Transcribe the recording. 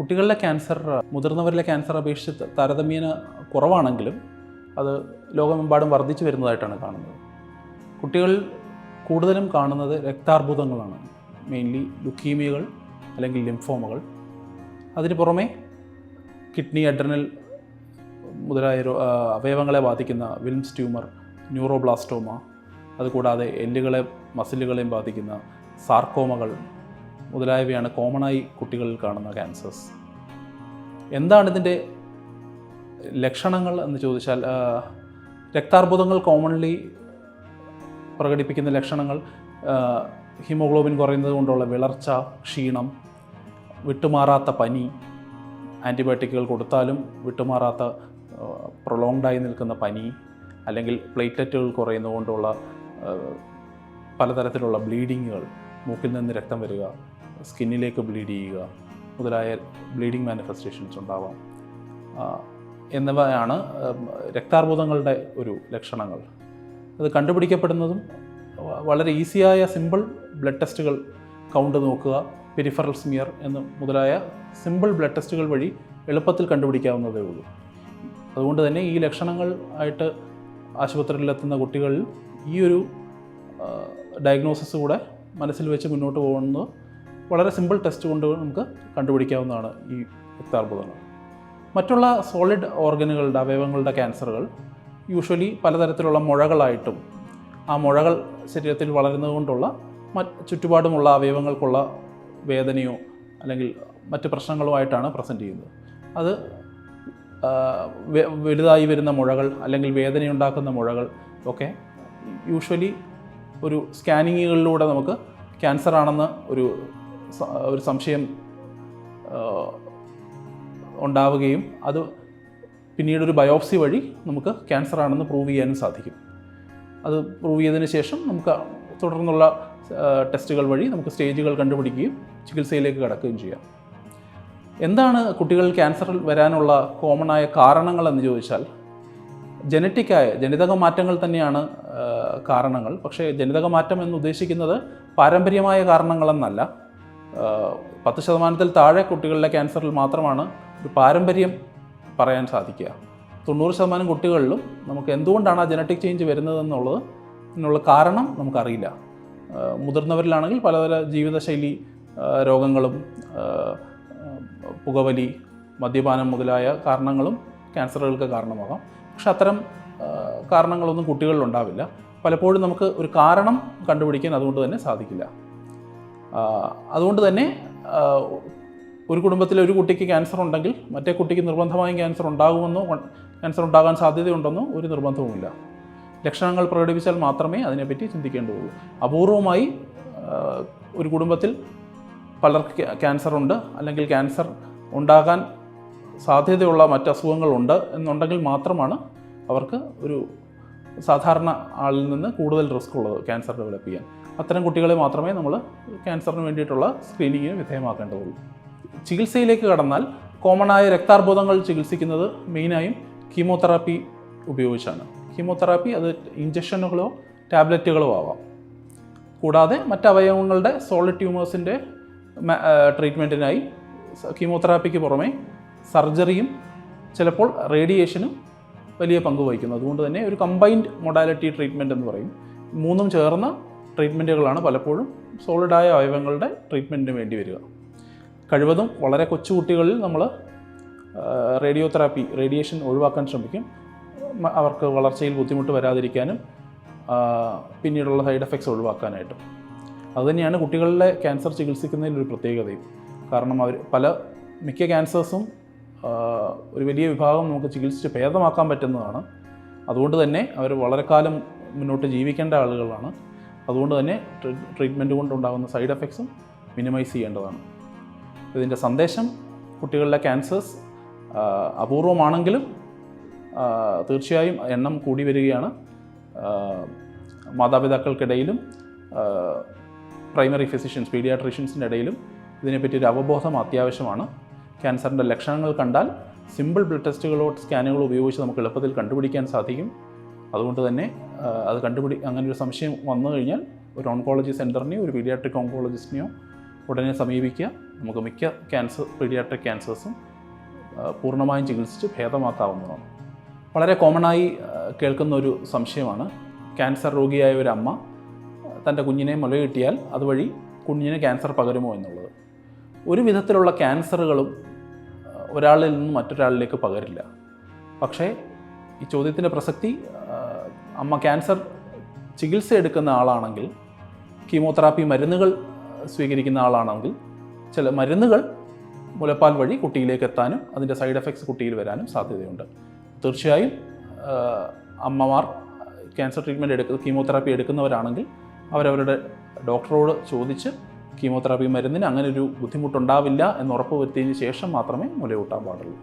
കുട്ടികളിലെ cancer മുതിർന്നവരിലെ cancer അപേക്ഷിച്ച് താരതമ്യേന കുറവാണെങ്കിലും അത് ലോകമെമ്പാടും വർദ്ധിച്ചു വരുന്നതായിട്ടാണ് കാണുന്നത്. കുട്ടികൾ കൂടുതലും കാണുന്നത് രക്താർബുദങ്ങളാണ്. മെയിൻലി ലുക്കീമിയകൾ അല്ലെങ്കിൽ ലിംഫോമകൾ അതിന് പുറമെ കിഡ്നി അഡ്രനൽ മുതലായ അവയവങ്ങളെ ബാധിക്കുന്ന വിൽംസ് ട്യൂമർ ന്യൂറോബ്ലാസ്റ്റോമ അതുകൂടാതെ എല്ലുകളെ മസിലുകളെയും ബാധിക്കുന്ന സാർക്കോമകൾ മുതലായവയാണ് കോമണായി കുട്ടികളിൽ കാണുന്ന ക്യാൻസേഴ്സ് എന്താണ് ഇതിന്റെ ലക്ഷണങ്ങൾ എന്ന് ചോദിച്ചാൽ രക്താർബുദങ്ങൾ കോമൺലി പ്രകടിപ്പിക്കുന്ന ലക്ഷണങ്ങൾ ഹിമോഗ്ലോബിൻ കുറയുന്നത് കൊണ്ടുള്ള വിളർച്ച ക്ഷീണം വിട്ടുമാറാത്ത പനി ആന്റിബയോട്ടിക്കുകൾ കൊടുത്താലും വിട്ടുമാറാത്ത പ്രൊലോങ്ഡായി നിൽക്കുന്ന പനി അല്ലെങ്കിൽ പ്ലേറ്റ്ലെറ്റുകൾ കുറയുന്നതുകൊണ്ടുള്ള കൊണ്ടുള്ള പലതരത്തിലുള്ള ബ്ലീഡിങ്ങുകൾ മൂക്കിൽ നിന്ന് രക്തം വരിക സ്കിന്നിലേക്ക് ബ്ലീഡ് ചെയ്യുക മുതലായ ബ്ലീഡിങ് മാനിഫെസ്റ്റേഷൻസ് ഉണ്ടാവാം. എന്നിവയാണ് രക്താർബുദങ്ങളുടെ ഒരു ലക്ഷണങ്ങൾ. അത് കണ്ടുപിടിക്കപ്പെടുന്നതും വളരെ ഈസിയായ സിമ്പിൾ ബ്ലഡ് ടെസ്റ്റുകൾ കൗണ്ട് നോക്കുക പെരിഫറൽ സ്മിയർ എന്ന് മുതലായ സിമ്പിൾ ബ്ലഡ് ടെസ്റ്റുകൾ വഴി എളുപ്പത്തിൽ കണ്ടുപിടിക്കാവുന്നതേ ഉള്ളൂ. അതുകൊണ്ട് തന്നെ ഈ ലക്ഷണങ്ങൾ ആയിട്ട് ആശുപത്രിയിലെത്തുന്ന കുട്ടികളിൽ ഈ ഒരു ഡയഗ്നോസിസ് കൂടെ മനസ്സിൽ വെച്ച് മുന്നോട്ട് പോകുന്നത് വളരെ സിമ്പിൾ ടെസ്റ്റ് കൊണ്ട് നമുക്ക് കണ്ടുപിടിക്കാവുന്നതാണ് ഈ രക്താർബുദങ്ങൾ മറ്റുള്ള സോളിഡ് ഓർഗനുകളുടെ അവയവങ്ങളുടെ ക്യാൻസറുകൾ യൂഷ്വലി പലതരത്തിലുള്ള മുഴകളായിട്ടും ആ മുഴകൾ ശരീരത്തിൽ വളരുന്നതുകൊണ്ടുള്ള ചുറ്റുപാടുമുള്ള അവയവങ്ങൾക്കുള്ള വേദനയോ അല്ലെങ്കിൽ മറ്റ് പ്രശ്നങ്ങളുമായിട്ടാണ് പ്രസന്റ് ചെയ്യുന്നത്. അത് വലുതായി വരുന്ന മുഴകൾ അല്ലെങ്കിൽ വേദനയുണ്ടാക്കുന്ന മുഴകൾ ഒക്കെ യൂഷ്വലി ഒരു സ്കാനിങ്ങുകളിലൂടെ നമുക്ക് ക്യാൻസർ ആണെന്ന് ഒരു ഒരു സംശയം ഉണ്ടാവുകയും അത് പിന്നീട് ഒരു ബയോപ്സി വഴി നമുക്ക് ക്യാൻസർ ആണെന്ന് പ്രൂവ് ചെയ്യാനും സാധിക്കും. അത് പ്രൂവ് ചെയ്തതിന് ശേഷം നമുക്ക് തുടർന്നുള്ള ടെസ്റ്റുകൾ വഴി നമുക്ക് സ്റ്റേജുകൾ കണ്ടുപിടിക്കുകയും ചികിത്സയിലേക്ക് കടക്കുകയും ചെയ്യാം. എന്താണ് കുട്ടികളിൽ ക്യാൻസറിൽ വരാനുള്ള കോമണായ എന്ന് ചോദിച്ചാൽ ജനറ്റിക്കായ ജനിതക മാറ്റങ്ങൾ തന്നെയാണ് കാരണങ്ങൾ. പക്ഷേ ജനിതക മാറ്റം എന്ന് ഉദ്ദേശിക്കുന്നത് പാരമ്പര്യമായ കാരണങ്ങളെന്നല്ല. പത്ത് ശതമാനത്തിൽ താഴെ കുട്ടികളിലെ ക്യാൻസറിൽ മാത്രമാണ് ഒരു പാരമ്പര്യം പറയാൻ സാധിക്കുക. തൊണ്ണൂറ് ശതമാനം കുട്ടികളിലും നമുക്ക് എന്തുകൊണ്ടാണ് ആ ജനറ്റിക് ചേഞ്ച് വരുന്നതെന്നുള്ളത് എന്നുള്ള കാരണം നമുക്കറിയില്ല. മുതിർന്നവരിലാണെങ്കിൽ പലതര ജീവിതശൈലി രോഗങ്ങളും പുകവലി മദ്യപാനം മുതലായ കാരണങ്ങളും ക്യാൻസറുകൾക്ക് കാരണമാകാം. പക്ഷെ അത്തരം കാരണങ്ങളൊന്നും കുട്ടികളിലുണ്ടാവില്ല. പലപ്പോഴും നമുക്ക് ഒരു കാരണം കണ്ടുപിടിക്കാൻ അതുകൊണ്ട് തന്നെ സാധിക്കില്ല. അതുകൊണ്ട് തന്നെ ഒരു കുടുംബത്തിൽ ഒരു കുട്ടിക്ക് ക്യാൻസർ ഉണ്ടെങ്കിൽ മറ്റേ കുട്ടിക്ക് നിർബന്ധമായും ക്യാൻസർ ഉണ്ടാകുമെന്നോ ക്യാൻസർ ഉണ്ടാകാൻ സാധ്യതയുണ്ടെന്നോ ഒരു നിർബന്ധവുമില്ല. ലക്ഷണങ്ങൾ പ്രകടിപ്പിച്ചാൽ മാത്രമേ അതിനെപ്പറ്റി ചിന്തിക്കേണ്ടതുള്ളൂ. അപൂർവമായി ഒരു കുടുംബത്തിൽ പലർക്ക് ക്യാ- ക്യാൻസർ ഉണ്ട്. അല്ലെങ്കിൽ ക്യാൻസർ ഉണ്ടാകാൻ സാധ്യതയുള്ള മറ്റ് അസുഖങ്ങളുണ്ട് എന്നുണ്ടെങ്കിൽ മാത്രമാണ് അവർക്ക് ഒരു സാധാരണ ആളിൽ നിന്ന് കൂടുതൽ റിസ്ക് ഉള്ളത് ക്യാൻസർ ഡെവലപ്പ് ചെയ്യാൻ. അത്തരം കുട്ടികളെ മാത്രമേ നമ്മൾ ക്യാൻസറിന് വേണ്ടിയിട്ടുള്ള സ്ക്രീനിങ്ങിന് വിധേയമാക്കേണ്ടതുള്ളൂ. ചികിത്സയിലേക്ക് കടന്നാൽ കോമണായ രക്താർബുദങ്ങൾ ചികിത്സിക്കുന്നത് മെയിനായും കീമോതെറാപ്പി ഉപയോഗിച്ചാണ്. കീമോതെറാപ്പി അത് ഇഞ്ചക്ഷനുകളോ ടാബ്ലറ്റുകളോ ആവാം. കൂടാതെ മറ്റ് അവയവങ്ങളുടെ സോളിഡ് ട്യൂമേഴ്സിന്റെ ട്രീറ്റ്മെന്റിനായി കീമോതെറാപ്പിക്ക് പുറമെ സർജറിയും ചിലപ്പോൾ റേഡിയേഷനും വലിയ പങ്ക് വഹിക്കുന്നു. അതുകൊണ്ട് തന്നെ ഒരു കമ്പൈൻഡ് മൊഡാലിറ്റി ട്രീറ്റ്മെന്റ് എന്ന് പറയും. മൂന്നും ചേർന്ന ട്രീറ്റ്മെന്റുകളാണ് പലപ്പോഴും സോളിഡായ അവയവങ്ങളുടെ ട്രീറ്റ്മെന്റിന് വേണ്ടി വരിക. കഴിവതും വളരെ കൊച്ചു കുട്ടികളിൽ നമ്മൾ റേഡിയോ തെറാപ്പി റേഡിയേഷൻ ഒഴിവാക്കാൻ ശ്രമിക്കും. അവർക്ക് വളർച്ചയിൽ ബുദ്ധിമുട്ട് വരാതിരിക്കാനും പിന്നീടുള്ള സൈഡ് എഫക്ട്സ് ഒഴിവാക്കാനായിട്ടും. അതുതന്നെയാണ് കുട്ടികളിലെ ക്യാൻസർ ചികിത്സിക്കുന്നതിൽ ഒരു പ്രത്യേകതയും. കാരണം അവർ പല മിക്ക ക്യാൻസേഴ്സും ഒരു വലിയ വിഭാഗം നമുക്ക് ചികിത്സിച്ച് ഭേദമാക്കാൻ പറ്റുന്നതാണ്. അതുകൊണ്ട് തന്നെ അവർ വളരെ കാലം മുന്നോട്ട് ജീവിക്കേണ്ട ആളുകളാണ്. അതുകൊണ്ട് തന്നെ ട്രീറ്റ്മെന്റ് കൊണ്ടുണ്ടാകുന്ന സൈഡ് എഫക്ട്സും മിനിമൈസ് ചെയ്യേണ്ടതാണ്. ഇതിന്റെ സന്ദേശം കുട്ടികളിലെ ക്യാൻസേഴ്സ് അപൂർവമാണെങ്കിലും തീർച്ചയായും എണ്ണം കൂടി വരികയാണ്. മാതാപിതാക്കൾക്കിടയിലും പ്രൈമറി ഫിസിഷ്യൻസ് പീഡിയാട്രീഷ്യൻസിന്റെ ഇടയിലും ഇതിനെപ്പറ്റി ഒരു അവബോധം അത്യാവശ്യമാണ്. ക്യാൻസറിന്റെ ലക്ഷണങ്ങൾ കണ്ടാൽ സിമ്പിൾ ബ്ലഡ് ടെസ്റ്റുകളോ സ്കാനുകളോ ഉപയോഗിച്ച് നമുക്ക് എളുപ്പത്തിൽ കണ്ടുപിടിക്കാൻ സാധിക്കും. അതുകൊണ്ട് തന്നെ അത് കണ്ടുപിടി അങ്ങനെ ഒരു സംശയം വന്നു കഴിഞ്ഞാൽ ഒരു ഓൺകോളജി സെന്ററിനെയോ ഒരു പീഡിയാട്രിക് ഓൺകോളജിസ്റ്റിനെയോ ഉടനെ സമീപിക്കുക. നമുക്ക് മിക്ക ക്യാൻസർ പീഡിയാട്രിക് ക്യാൻസേഴ്സും പൂർണമായും ചികിത്സിച്ച് ഭേദമാക്കാവുന്നതാണ്. വളരെ കോമണായി കേൾക്കുന്ന ഒരു സംശയമാണ്. ക്യാൻസർ രോഗിയായ ഒരു അമ്മ തന്റെ കുഞ്ഞിനെ മുല കിട്ടിയാൽ അതുവഴി കുഞ്ഞിന് ക്യാൻസർ പകരുമോ എന്നുള്ളത്. ഒരു വിധത്തിലുള്ള ക്യാൻസറുകളും ഒരാളിൽ നിന്ന് മറ്റൊരാളിലേക്ക് പകരില്ല. പക്ഷേ ഈ ചോദ്യത്തിന്റെ പ്രസക്തി അമ്മ ക്യാൻസർ ചികിത്സ എടുക്കുന്ന ആളാണെങ്കിൽ കീമോതെറാപ്പി മരുന്നുകൾ സ്വീകരിക്കുന്ന ആളാണെങ്കിൽ ചില മരുന്നുകൾ മുലപ്പാൽ വഴി കുട്ടിയിലേക്ക് എത്താനും അതിന്റെ സൈഡ് എഫക്ട്സ് കുട്ടിയിൽ വരാനും സാധ്യതയുണ്ട്. തീർച്ചയായും അമ്മമാർ ക്യാൻസർ ട്രീറ്റ്മെന്റ് എടുക്കുന്ന കീമോതെറാപ്പി എടുക്കുന്നവരാണെങ്കിൽ അവരവരുടെ ഡോക്ടറോട് ചോദിച്ച് കീമോതെറാപ്പി മരുന്നിന് അങ്ങനെ ഒരു ബുദ്ധിമുട്ടുണ്ടാവില്ല എന്ന് ഉറപ്പ് വരുത്തിയതിന് ശേഷം മാത്രമേ മുലയൂട്ടാൻ പാടുള്ളൂ.